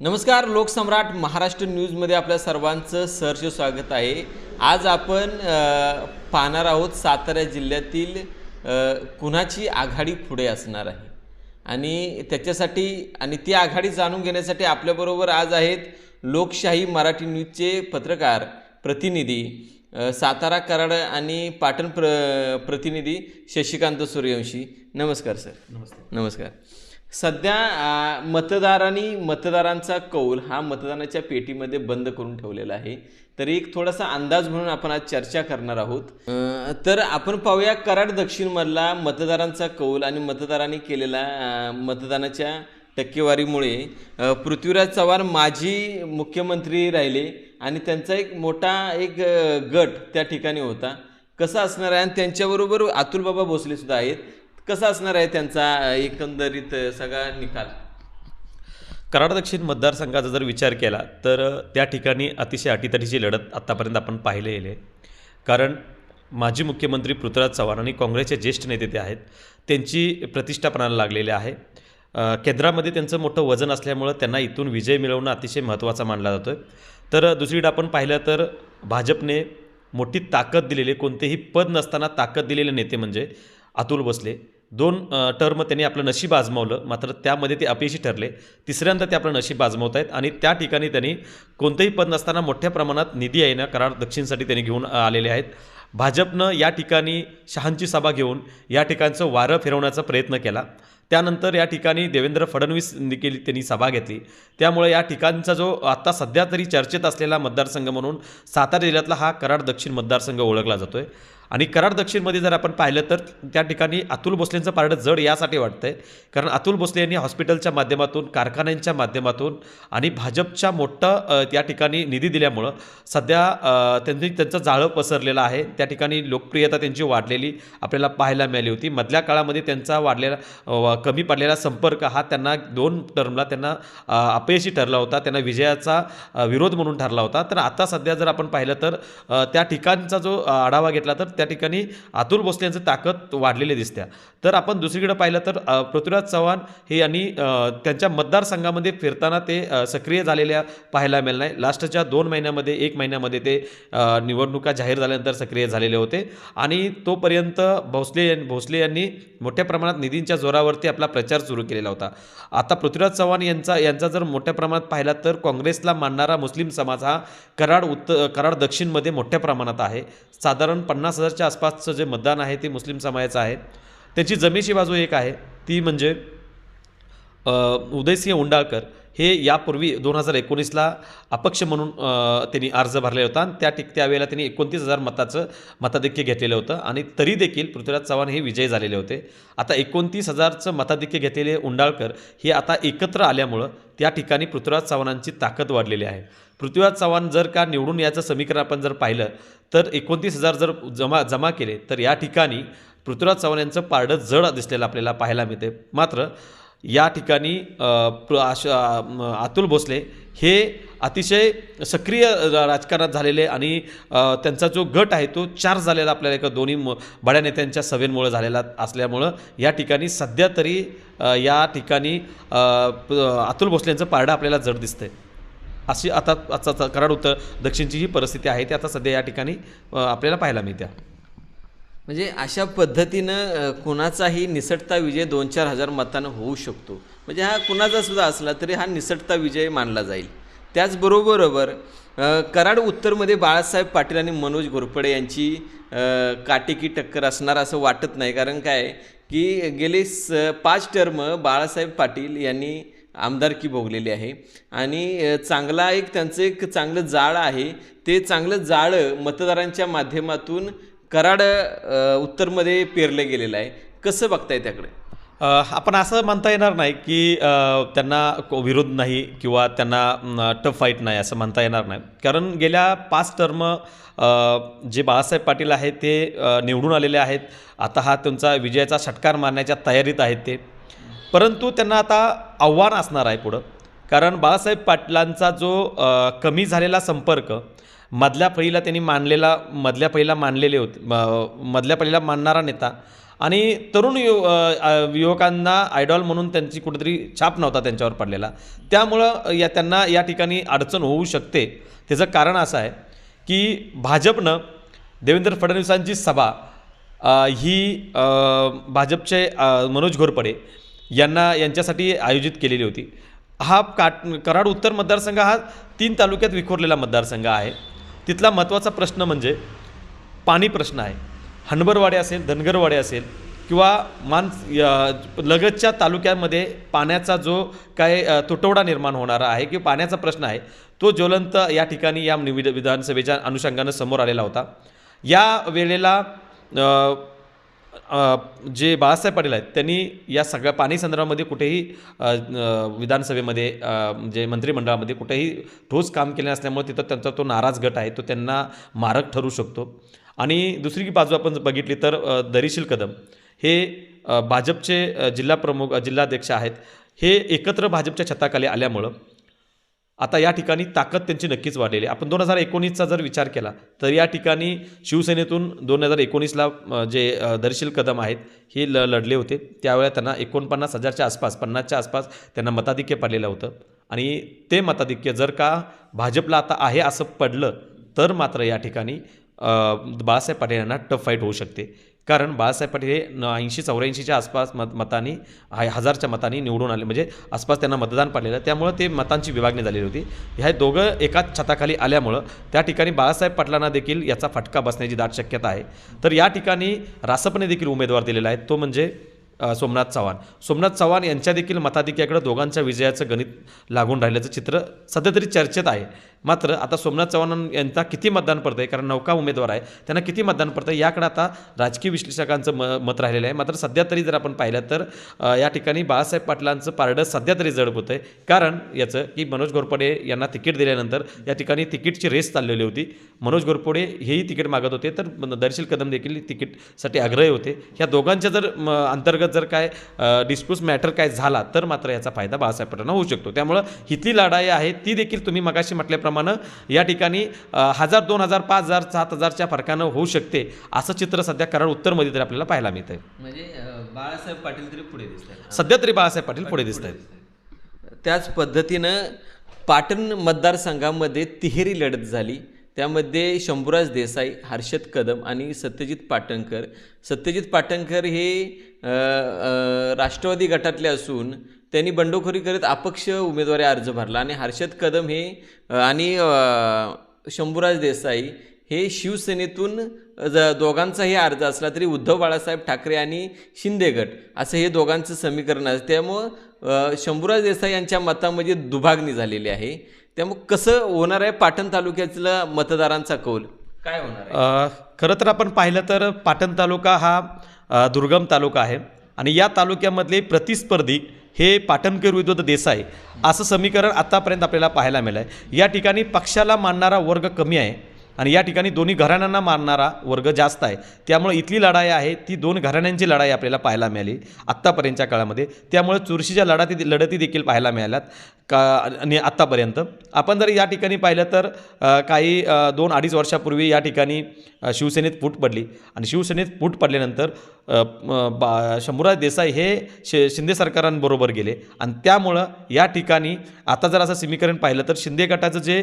नमस्कार लोकसम्राट महाराष्ट्र न्यूजमध्ये आपल्या सर्वांचं सहर्ष स्वागत आहे. आज आपण पाहणार आहोत सातारा जिल्ह्यातील कुणाची आघाडी पुढे असणार आहे? आणि त्याच्यासाठी आणि ती आघाडी जाणून घेण्यासाठी आपल्याबरोबर आज आहेत लोकशाही मराठी न्यूजचे पत्रकार प्रतिनिधी सातारा कराड आणि पाटण प्र प्रतिनिधी शशिकांत सूर्यवंशी. नमस्कार सर. नमस्ते. नमस्कार. सध्या मतदारांनी मतदारांचा कौल हा मतदानाच्या पेटीमध्ये बंद करून ठेवलेला आहे. तरी एक थोडासा अंदाज म्हणून आपण आज चर्चा करणार आहोत. तर आपण पाहूया कराड दक्षिणमधला मतदारांचा कौल आणि मतदारांनी केलेला मतदानाच्या टक्केवारीमुळे पृथ्वीराज चव्हाण माजी मुख्यमंत्री राहिले आणि त्यांचा एक मोठा एक गट त्या ठिकाणी होता. कसा असणार आहे? आणि त्यांच्याबरोबर अतुलबाबा भोसले सुद्धा आहेत. कसा असणार आहे त्यांचा एकंदरीत सगळा निकाल? कराड दक्षिण मतदारसंघाचा जर विचार केला तर त्या ठिकाणी अतिशय अटीतटीची लढत आत्तापर्यंत आपण पाहिलेली आहे. कारण माजी मुख्यमंत्री पृथ्वीराज चव्हाण आणि काँग्रेसचे ज्येष्ठ नेते ते आहेत त्यांची प्रतिष्ठा पणाला लागलेली आहे. केंद्रामध्ये त्यांचं मोठं वजन असल्यामुळं त्यांना इथून विजय मिळवणं अतिशय महत्त्वाचा मानला जातो आहे तर दुसरीकडे आपण पाहिलं तर भाजपने मोठी ताकद दिलेले कोणतेही पद नसताना ताकद दिलेले नेते म्हणजे अतुल भोसले. दोन टर्म त्यांनी आपलं नशीब आजमावलं. मात्र त्यामध्ये ते अपयशी ठरले. तिसऱ्यांदा ते आपलं नशीब आजमावत आहेत आणि त्या ठिकाणी त्यांनी कोणतंही पद नसताना मोठ्या प्रमाणात निधी आहे ना कराड दक्षिणसाठी त्यांनी घेऊन आलेले आहेत. भाजपनं या ठिकाणी शहांची सभा घेऊन या ठिकाणचं वारं फिरवण्याचा प्रयत्न केला. त्यानंतर या ठिकाणी देवेंद्र फडणवीस देखील त्यांनी सभा घेतली. त्यामुळे या ठिकाणचा जो आत्ता सध्या तरी चर्चेत असलेला मतदारसंघ म्हणून सातारा जिल्ह्यातला हा कराड दक्षिण मतदारसंघ ओळखला जातो आहे आणि कराड दक्षिणमध्ये जर आपण पाहिलं तर त्या ठिकाणी अतुल भोसलेंचं पारडं जड यासाठी वाटतंय. कारण अतुल भोसले यांनी हॉस्पिटलच्या माध्यमातून कारखान्यांच्या माध्यमातून आणि भाजपच्या मोठं त्या ठिकाणी निधी दिल्यामुळं सध्या त्यांनी त्यांचं जाळं पसरलेलं आहे. त्या ठिकाणी लोकप्रियता त्यांची वाढलेली आपल्याला पाहायला मिळाली होती. मधल्या काळामध्ये त्यांचा वाढलेला कमी पडलेला संपर्क हा त्यांना दोन टर्मला त्यांना अपयशी ठरला होता. त्यांना विजयाचा विरोध म्हणून ठरला होता. तर आता सध्या जर आपण पाहिलं तर त्या ठिकाणचा जो आढावा घेतला तर त्या ठिकाणी अतुल भोसले यांचं ताकद वाढलेली दिसत्या. तर आपण दुसरीकडे पाहिलं तर पृथ्वीराज चव्हाण हे यांनी त्यांच्या मतदारसंघामध्ये फिरताना ते सक्रिय झालेल्या पाहायला मिळणार नाही लास्टच्या दोन महिन्यामध्ये एक महिन्यामध्ये ते निवडणुका जाहीर झाल्यानंतर सक्रिय झालेले होते. आणि तोपर्यंत भोसले यां- भोसले यांनी मोठ्या प्रमाणात निधींच्या जोरावरती आपला प्रचार सुरू केलेला होता. आता पृथ्वीराज चव्हाण यांचा यांचा जर मोठ्या प्रमाणात पाहिला तर काँग्रेसला मानणारा मुस्लिम समाज हा कराड उत्तर कराड दक्षिणमध्ये मोठ्या प्रमाणात आहे. साधारण पन्नास हजार हजारच्या आसपासचं जे मतदान आहे ते मुस्लिम समाजाचं आहे. त्यांची जमेची बाजू एक आहे. ती म्हणजे उदयसिंह उंडाळकर हे यापूर्वी दोन हजार एकोणीसला अपक्ष म्हणून त्यांनी अर्ज भरलेला होता. आणि त्या ठिक त्यावेळेला त्यांनी एकोणतीस हजार मताचं मताधिक्य घेतलेलं होतं. आणि तरी देखील पृथ्वीराज चव्हाण हे विजयी झालेले होते. आता एकोणतीस हजारचं मताधिक्य घेतलेले उंडाळकर हे आता एकत्र आल्यामुळं त्या ठिकाणी पृथ्वीराज चव्हाणांची ताकद वाढलेली आहे. पृथ्वीराज चव्हाण जर का निवडून याचं समीकरण आपण जर पाहिलं तर एकोणतीस हजार जर जमा जमा केले तर या ठिकाणी पृथ्वीराज चव्हाण यांचं पारडं जड दिसलेलं आपल्याला पाहायला मिळते मात्र या ठिकाणी प्र- अतुल भोसले हे अतिशय सक्रिय राजकारणात झालेले आणि त्यांचा जो गट आहे तो चार झालेला आपल्याला एका दोन्ही म- बड्या नेत्यांच्या सभेंमुळे झालेला असल्यामुळं या ठिकाणी सध्या तरी या ठिकाणी अतुल भोसले यांचं पारडं आपल्याला जड दिसतंय. अशी आता आता कराड उत्तर दक्षिणची ही परिस्थिती आहे ती आता सध्या या ठिकाणी आपल्याला पाहायला मिळते. म्हणजे अशा पद्धतीनं कुणाचाही निसटता विजय दोन चार हजार मतानं होऊ शकतो. म्हणजे हा कुणाचा सुद्धा असला तरी हा निसटता विजय मानला जाईल. त्याचबरोबर कराड उत्तरमध्ये बाळासाहेब पाटील आणि मनोज घोरपडे यांची काटेकी टक्कर असणार असं वाटत नाही. कारण काय? की गेले स पाच टर्म बाळासाहेब पाटील यांनी आमदारकी भोगलेली आहे. आणि चांगला एक त्यांचं एक चांगलं जाळं आहे. ते चांगलं जाळं मतदारांच्या माध्यमातून कराड उत्तरमध्ये पेरलं गेलेलं आहे. कसं बघताय त्याकडे? आपण असं म्हणता येणार नाही की त्यांना विरोध नाही किंवा त्यांना टफ फाईट नाही असं म्हणता येणार नाही. कारण गेल्या पाच टर्म जे बाळासाहेब पाटील आहेत ते निवडून आलेले आहेत. आता हा त्यांचा विजयाचा षटकार मारण्याच्या तयारीत आहेत ते. परंतु त्यांना आता आव्हान असणार आहे पुढं. कारण बाळासाहेब पाटलांचा जो कमी झालेला संपर्क मधल्या फळीला त्यांनी मानलेला मधल्या फळीला मानलेले होते म- मधल्या फळीला मानणारा नेता. आणि तरुण यु युवकांना आयडॉल म्हणून त्यांची कुठेतरी छाप नव्हता त्यांच्यावर पडलेला. त्यामुळं या त्यांना या ठिकाणी अडचण होऊ शकते. त्याचं कारण असं आहे की भाजपनं देवेंद्र फडणवीसांची सभा ही भाजपचे मनोज घोरपडे यांना यांच्यासाठी आयोजित केलेली होती. हा काट कराड उत्तर मतदारसंघ हा तीन तालुक्यात विखुरलेला मतदारसंघ आहे. तिथला महत्त्वाचा प्रश्न म्हणजे पाणी प्रश्न आहे. हनबरवाडे असेल धनगरवाडे असेल किंवा मान लगतच्या तालुक्यामध्ये पाण्याचा जो काय तुटवडा निर्माण होणारा आहे किंवा पाण्याचा प्रश्न आहे तो ज्वलंत या ठिकाणी या निविध विधानसभेच्या अनुषंगानं समोर आलेला होता. या वेळेला जे बाळासाहेब पाटील आहेत त्यांनी या सगळ्या पाणी संदर्भामध्ये कुठेही विधानसभेमध्ये म्हणजे मंत्रिमंडळामध्ये कुठेही ठोस काम केले नसल्यामुळे तिथं त्यांचा तो नाराज गट आहे तो त्यांना मारक ठरू शकतो. आणि दुसरी बाजू आपण बघितली तर दरीशील कदम. हे भाजपचे जिल्हा प्रमुख जिल्हाध्यक्ष आहेत. हे एकत्र भाजपच्या छताखाली आल्यामुळं आता या ठिकाणी ताकद त्यांची नक्कीच वाढलेली आहे. आपण दोन हजार एकोणीसचा जर विचार केला तर या ठिकाणी शिवसेनेतून दोन हजार एकोणीसला जे दर्शील कदम आहेत हे ल लढले होते. त्यावेळेला त्यांना एकोणपन्नास हजारच्या आसपास पन्नासच्या आसपास त्यांना मताधिक्य पडलेलं होतं. आणि ते मताधिक्य जर का भाजपला आता आहे असं पडलं तर मात्र या ठिकाणी बाळासाहेब पाटील यांना टफ फाईट होऊ शकते. कारण बाळासाहेब पाटील हे ऐंशी चौऱ्याऐंशीच्या आसपास मत मतांनी हजारच्या मतांनी निवडून आले. म्हणजे आसपास त्यांना मतदान पडलेलं. त्यामुळं ते मतांची विभागणी झालेली होती. ह्या दोघं एकाच छताखाली आल्यामुळं त्या ठिकाणी बाळासाहेब पाटलांना देखील याचा फटका बसण्याची दाट शक्यता आहे. तर या ठिकाणी रासपने देखील उमेदवार दिलेला आहे. तो म्हणजे सोमनाथ चव्हाण. सोमनाथ चव्हाण यांच्या देखील मताधिक्याकडे दोघांच्या विजयाचं गणित लागून राहिल्याचं चित्र सध्या तरी चर्चेत आहे. मात्र आता सोमनाथ चव्हाण यांचा किती मतदान पडतं आहे कारण नौका उमेदवार आहे त्यांना किती मतदान पडतं आहे याकडे आता राजकीय विश्लेषकांचं म मत राहिलेलं आहे. मात्र सध्या तरी जर आपण पाहिलं तर या ठिकाणी बाळासाहेब पाटलांचं पारडं सध्या तरी जड होतं आहे कारण याचं की मनोज घोरपडे यांना तिकीट दिल्यानंतर या ठिकाणी तिकीटची रेस चाललेली होती. मनोज घोरपडे हेही तिकीट मागत होते तर दर्शील कदम देखील तिकीटसाठी आग्रही होते. ह्या दोघांच्या जर म, अंतर्गत जर काय डिस्प्यूट मॅटर काय झाला तर मात्र याचा फायदा बाळासाहेब पाटलांना होऊ शकतो. त्यामुळं हिथली लढाई आहे ती देखील तुम्ही मगाशी म्हटल्याप्रमाणे या ठिकाणी हजार दोन हजार पाच हजार सात हजारच्या फरकानं होऊ शकते असं चित्र सध्या कराड उत्तरमध्ये तरी आपल्याला पाहायला मिळतं आहे म्हणजे बाळासाहेब पाटील तरी पुढे दिसत आहेत सध्या तरी बाळासाहेब पाटील पुढे दिसत आहेत त्याच पद्धतीनं पाटण मतदारसंघामध्ये तिहेरी लढत झाली. त्यामध्ये शंभूराज देसाई हर्षद कदम आणि सत्यजित पाटणकर. सत्यजित पाटणकर हे राष्ट्रवादी गटातले असून त्यांनी बंडखोरी करत अपक्ष उमेदवारी अर्ज भरला आणि हर्षद कदम हे आणि शंभूराज देसाई हे शिवसेनेतून ज दोघांचाही अर्ज असला तरी उद्धव बाळासाहेब ठाकरे आणि शिंदे गट असं हे दोघांचं समीकरण असतं त्यामुळं शंभूराज देसाई यांच्या मतामध्ये दुभागणी झालेली आहे. त्यामुळं कसं होणार आहे पाटण तालुक्यातला मतदारांचा कौल? काय होणार खरं तर आपण पाहिलं तर पाटण तालुका हा दुर्गम तालुका आहे. आणि या तालुक्यामधले प्रतिस्पर्धी हे पाटणकर विरुद्ध देसाई असं समीकरण आत्तापर्यंत आपल्याला पाहायला मिळालं आहे या ठिकाणी पक्षाला मानणारा वर्ग कमी आहे आणि या ठिकाणी दोन्ही घराण्यांना मानणारा वर्ग जास्त आहे. त्यामुळे इथली लढाई आहे ती दोन घराण्यांची लढाई आपल्याला पाहायला मिळाली आत्तापर्यंतच्या काळामध्ये. त्यामुळे चुरशीच्या लढाती लढती देखील पाहायला मिळाल्यात. का आणि आत्तापर्यंत. आपण जर या ठिकाणी पाहिलं तर काही दोन अडीच वर्षापूर्वी या ठिकाणी शिवसेनेत फूट पडली. आणि शिवसेनेत फूट पडल्यानंतर बा शंभूराज देसाई हे शे शिंदे सरकारांबरोबर गेले. आणि त्यामुळं या ठिकाणी आता जर असं समीकरण पाहिलं तर शिंदे गटाचं जे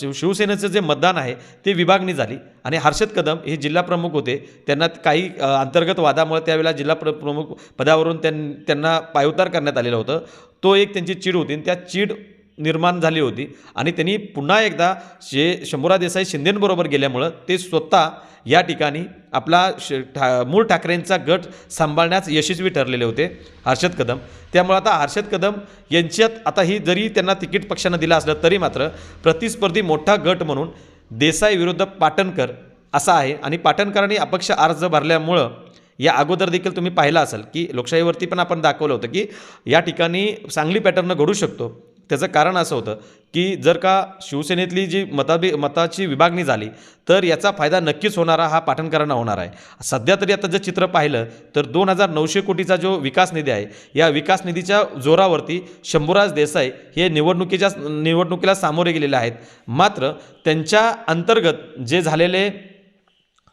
शिव शिवसेनेचं जे मतदान आहे ते विभागणी झाली. आणि हर्षद कदम हे जिल्हा प्रमुख होते. त्यांना काही अंतर्गत वादामुळे त्यावेळेला जिल्हा प्र प्रमुख पदावरून त्यां त्यांना पायउतार करण्यात आलेलं होतं. तो एक त्यांची चीड होती आणि त्या चीड निर्माण झाली होती. आणि त्यांनी पुन्हा एकदा शे शंभुरा देसाई शिंदेंबरोबर गेल्यामुळं ते स्वतः या ठिकाणी आपला श ठा मूळ ठाकरेंचा गट सांभाळण्यास यशस्वी ठरलेले होते हर्षद कदम. त्यामुळे आता हर्षद कदम यांच्यात आता ही जरी त्यांना तिकीट पक्षानं दिलं असलं तरी मात्र प्रतिस्पर्धी मोठा गट म्हणून देसाई विरुद्ध पाटणकर असा आहे. आणि पाटणकरांनी अपक्ष अर्ज भरल्यामुळं या अगोदर देखील तुम्ही पाहिलं असेल की लोकशाहीवरती पण आपण दाखवलं होतं की या ठिकाणी चांगली पॅटर्न घडू शकतो. त्याचं कारण असं होतं की जर का शिवसेनेतली जी मताबी मताची विभागणी झाली तर याचा फायदा नक्कीच होणारा हा पाटणकरांना होणार आहे. सध्या तरी आता जर चित्र पाहिलं तर दोन हजार नऊशे कोटीचा जो विकास निधी आहे या विकास निधीच्या जोरावरती शंभूराज देसाई हे निवडणुकीच्या निवडणुकीला सामोरे गेलेले आहेत. मात्र त्यांच्या अंतर्गत जे झालेले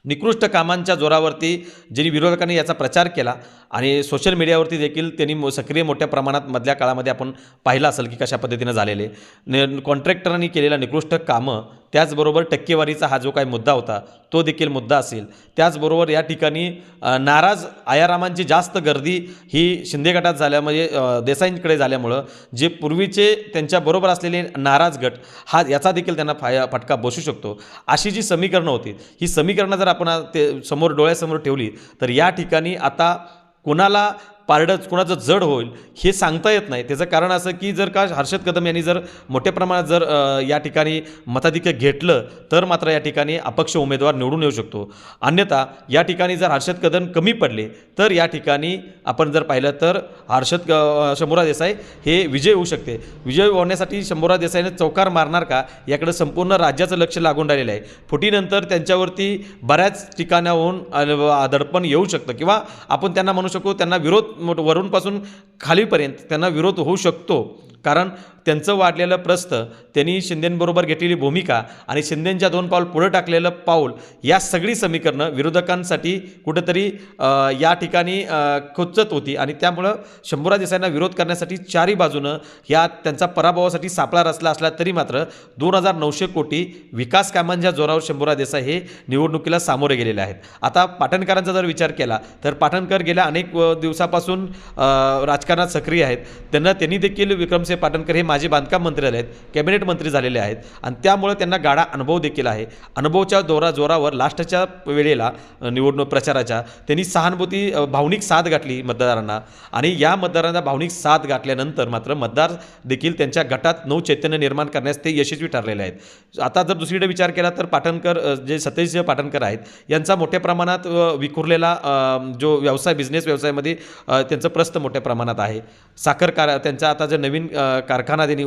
निकृष्ट कामांच्या जोरावरती ज्यांनी विरोधकांनी याचा प्रचार केला आणि सोशल मीडियावरती देखील त्यांनी मो- सक्रिय मोठ्या प्रमाणात मधल्या काळामध्ये आपण पाहिलं असेल की कशा पद्धतीनं झालेले. न कॉन्ट्रॅक्टरांनी केलेला निकृष्ट कामं त्याचबरोबर टक्केवारीचा हा जो काही मुद्दा होता तो देखील मुद्दा असेल. त्याचबरोबर या ठिकाणी नाराज आयारामांची जास्त गर्दी ही शिंदे गटात झाल्यामुळे म्हणजे, देसाईंकडे झाल्यामुळं जे पूर्वीचे त्यांच्याबरोबर असलेले नाराज गट हा याचा देखील त्यांना फाया फटका बसू शकतो. अशी जी समीकरणं होती ही समीकरणं जर आपण ते समोर डोळ्यासमोर ठेवली तर या ठिकाणी आता कोणाला पारडं कुणाचं जड होईल हे सांगता येत नाही. त्याचं कारण असं की जर का हर्षद कदम यांनी जर मोठ्या प्रमाणात जर या ठिकाणी मताधिक्य घेतलं तर मात्र या ठिकाणी अपक्ष उमेदवार निवडून येऊ शकतो. अन्यथा या ठिकाणी जर हर्षद कदम कमी पडले तर या ठिकाणी आपण जर पाहिलं तर हर्षद अ, देसाई हे विजय होऊ शकते. विजय होण्यासाठी शंभूराज देसाईने चौकार मारणार का याकडे संपूर्ण राज्याचं लक्ष लागून राहिलेलं आहे. फुटीनंतर त्यांच्यावरती बऱ्याच ठिकाणाहून दडपण येऊ शकतं. किंवा आपण त्यांना म्हणू शकतो त्यांना विरोध मोठं वरूनपासून खालीपर्यंत त्यांना विरोध होऊ शकतो. कारण त्यांचं वाढलेलं प्रस्थ त्यांनी शिंदेंबरोबर घेतलेली भूमिका आणि शिंदेंच्या दोन पाऊल पुढं टाकलेलं पाऊल या सगळी समीकरणं विरोधकांसाठी कुठंतरी या ठिकाणी खोचत होती आणि त्यामुळं शंभूराज देसाईंना विरोध करण्यासाठी चारही बाजूनं या त्यांचा पराभवासाठी सापळा रचला असला तरी मात्र दोन हजार नऊशे कोटी विकास कामांच्या जोरावर शंभूराज देसाई हे निवडणुकीला सामोरे गेलेले आहेत. आता पाटणकरांचा जर विचार केला तर पाटणकर गेल्या अनेक दिवसापासून राजकारणात सक्रिय आहेत. त्यांना त्यांनी देखील विक्रमसिंह पाटणकर हे माजी बांधकाम मंत्री झाले आहेत कॅबिनेट मंत्री झालेले आहेत. आणि त्यामुळे त्यांना गाडा अनुभव देखील आहे. अनुभवच्या दोरा जोरावर लास्टच्या वेळेला निवडणूक प्रचाराच्या त्यांनी सहानुभूती भावनिक साथ गाठली मतदारांना. आणि या मतदारांना भावनिक साथ गाठल्यानंतर मात्र मतदार देखील त्यांच्या गटात नऊ चैतन्य निर्माण करण्यास ते यशस्वी ठरलेले आहेत. आता जर दुसरीकडे विचार केला तर पाटणकर जे सत्यजित पाटणकर आहेत यांचा मोठ्या प्रमाणात विखुरलेला जो व्यवसाय बिझनेस व्यवसायामध्ये त्यांचं प्रस्त मोठ्या प्रमाणात आहे. साखर कार त्यांचा आता जे नवीन कारखाना त्यांनी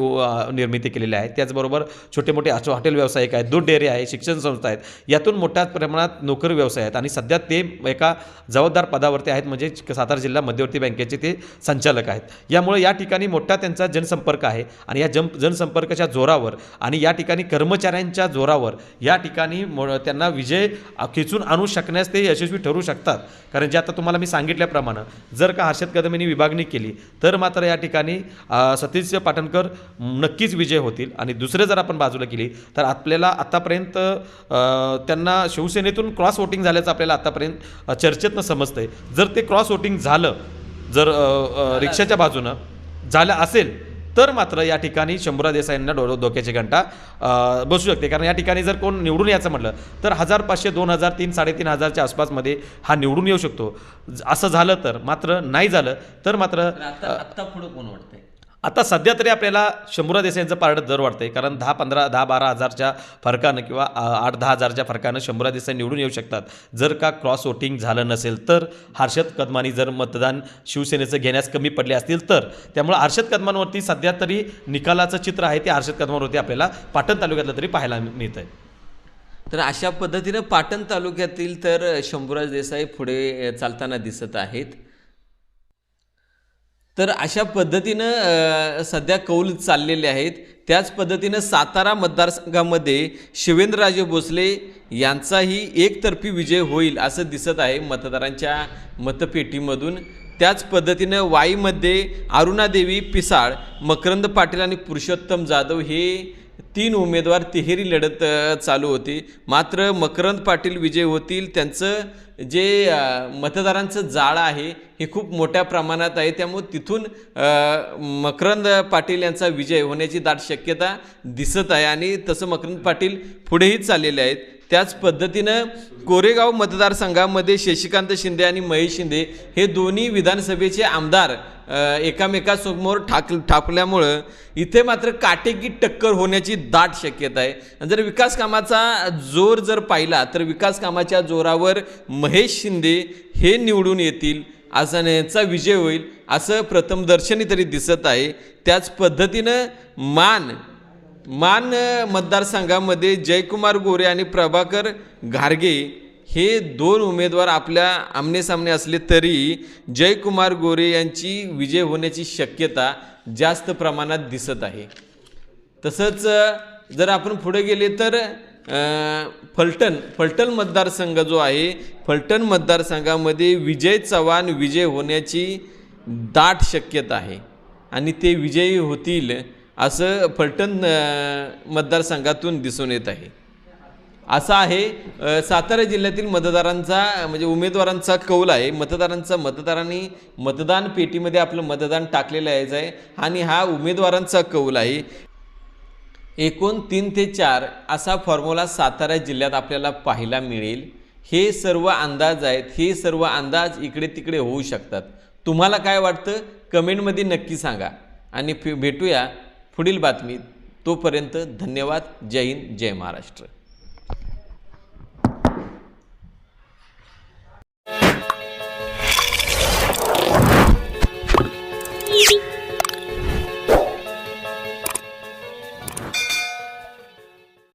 निर्मिती केलेली आहे. त्याचबरोबर छोटे मोठे हॉटेल व्यावसायिक आहेत दूध डेअरी आहे शिक्षण संस्था आहेत. यातून मोठ्या प्रमाणात नोकरी व्यवसाय आहेत आणि सध्या ते एका जबाबदार पदावरती आहेत म्हणजे सातारा जिल्हा मध्यवर्ती बँकेचे ते संचालक आहेत. यामुळे या ठिकाणी मोठा त्यांचा जनसंपर्क आहे आणि या जन जनसंपर्काच्या जोरावर आणि या ठिकाणी कर्मचाऱ्यांच्या जोरावर या ठिकाणी मो त्यांना विजय खेचून आणू शकण्यास ते यशस्वी ठरू शकतात. कारण जे आता तुम्हाला मी सांगितल्याप्रमाणे जर का हर्षद कदम यांनी विभागणी केली तर मात्र या ठिकाणी सतीश सतीश पाटणकर नक्कीच विजय होतील. आणि दुसरं जर आपण बाजूला केली तर आपल्याला आत्तापर्यंत अ, त्यांना शिवसेनेतून क्रॉस वोटिंग झाल्याचं आपल्याला आत्तापर्यंत अ, चर्चेतनं समजतंय. जर ते क्रॉस वोटिंग झालं जर रिक्षाच्या बाजूनं झालं असेल तर मात्र या ठिकाणी शंभूरा देसाईंना डो डोक्याची घंटा बसू शकते. कारण या ठिकाणी जर कोण निवडून यायचं म्हटलं तर हजार पाचशे दोन हजार तीन साडेतीन हजारच्या आसपासमध्ये हा निवडून येऊ शकतो. असं झालं तर मात्र नाही झालं तर मात्र तर आता आत्ता पुढं कोण वाटतंय आता सध्या तरी आपल्याला शंभूरा देसाईंचं पारडं दर वाढतंय. कारण दहा पंधरा दहा बारा हजारच्या फरकानं किंवा आठ दहा हजारच्या फरकानं शंभूरा देसाई निवडून येऊ शकतात. जर का क्रॉस वोटिंग झालं नसेल तर हर्षद कदमानी जर मतदान शिवसेनेचं घेण्यास कमी पडले असतील तर त्यामुळे हर्षद कदमांवरती सध्या तरी निकालाचं चित्र आहे ते हर्षद कदमांवरती आपल्याला पाटण तालुक्यातलं तरी पाहायला मिळतं आहे तर अशा पद्धतीनं पाटण तालुक्यातील तर शंभूराज देसाई पुढे चालताना दिसत आहेत. तर अशा पद्धतीनं सध्या कौल चाललेले आहेत. त्याच पद्धतीनं सातारा मतदारसंघामध्ये शिवेंद्रराजे भोसले यांचाही एकतर्फी विजय होईल असं दिसत आहे मतदारांच्या मतपेटीमधून. त्याच पद्धतीनं वाईमध्ये अरुणादेवी पिसाळ मकरंद पाटील आणि पुरुषोत्तम जाधव हे तीन उमेदवार तिहेरी लढत चालू होती. मात्र मकरंद पाटील विजय होतील त्यांचं जे मतदारांचं जाळं आहे हे खूप मोठ्या प्रमाणात आहे. त्यामुळे तिथून मकरंद पाटील यांचा विजय होण्याची दाट शक्यता दिसत आहे. आणि तसं मकरंद पाटील पुढेही चाललेले आहेत. त्याच पद्धतीनं कोरेगाव मतदारसंघामध्ये शशिकांत शिंदे आणि महेश शिंदे हे दोन्ही विधानसभेचे आमदार एकामेकासमोर ठाक ठाकल्यामुळं इथे मात्र काटेकी टक्कर होण्याची दाट शक्यता आहे. आणि जर विकास कामाचा जोर जर पाहिला तर विकास कामाच्या जोरावर महेश शिंदे हे निवडून येतील असं यांचा विजय होईल असं प्रथमदर्शनी तरी दिसत आहे. त्याच पद्धतीनं मान मान मतदारसंघामध्ये जयकुमार गोरे आणि प्रभाकर घारगे हे दोन उमेदवार आपल्या आमनेसामने असले तरी जयकुमार गोरे यांची विजय होण्याची शक्यता जास्त प्रमाणात दिसत आहे. तसंच जर आपण पुढे गेले तर फलटण फलटण मतदारसंघ जो आहे फलटण मतदारसंघामध्ये विजय चव्हाण विजय होण्याची दाट शक्यता आहे. आणि ते विजयी होतील असं फलटण मतदारसंघातून दिसून येत आहे. असा आहे सातारा जिल्ह्यातील मतदारांचा म्हणजे उमेदवारांचा कौल आहे. मतदारांचा मतदारांनी मतदान पेटीमध्ये आपलं मतदान टाकलेलं यायचं आहे आणि हा उमेदवारांचा कौल आहे. एकूण तीन ते चार असा फॉर्म्युला सातारा जिल्ह्यात आपल्याला पाहायला मिळेल. हे सर्व अंदाज आहेत हे सर्व अंदाज इकडे तिकडे होऊ शकतात. तुम्हाला काय वाटतं? कमेंटमध्ये नक्की सांगा. आणि भेटूया. पुढील बातमीत तोपर्यंत धन्यवाद. जय हिंद जय महाराष्ट्र.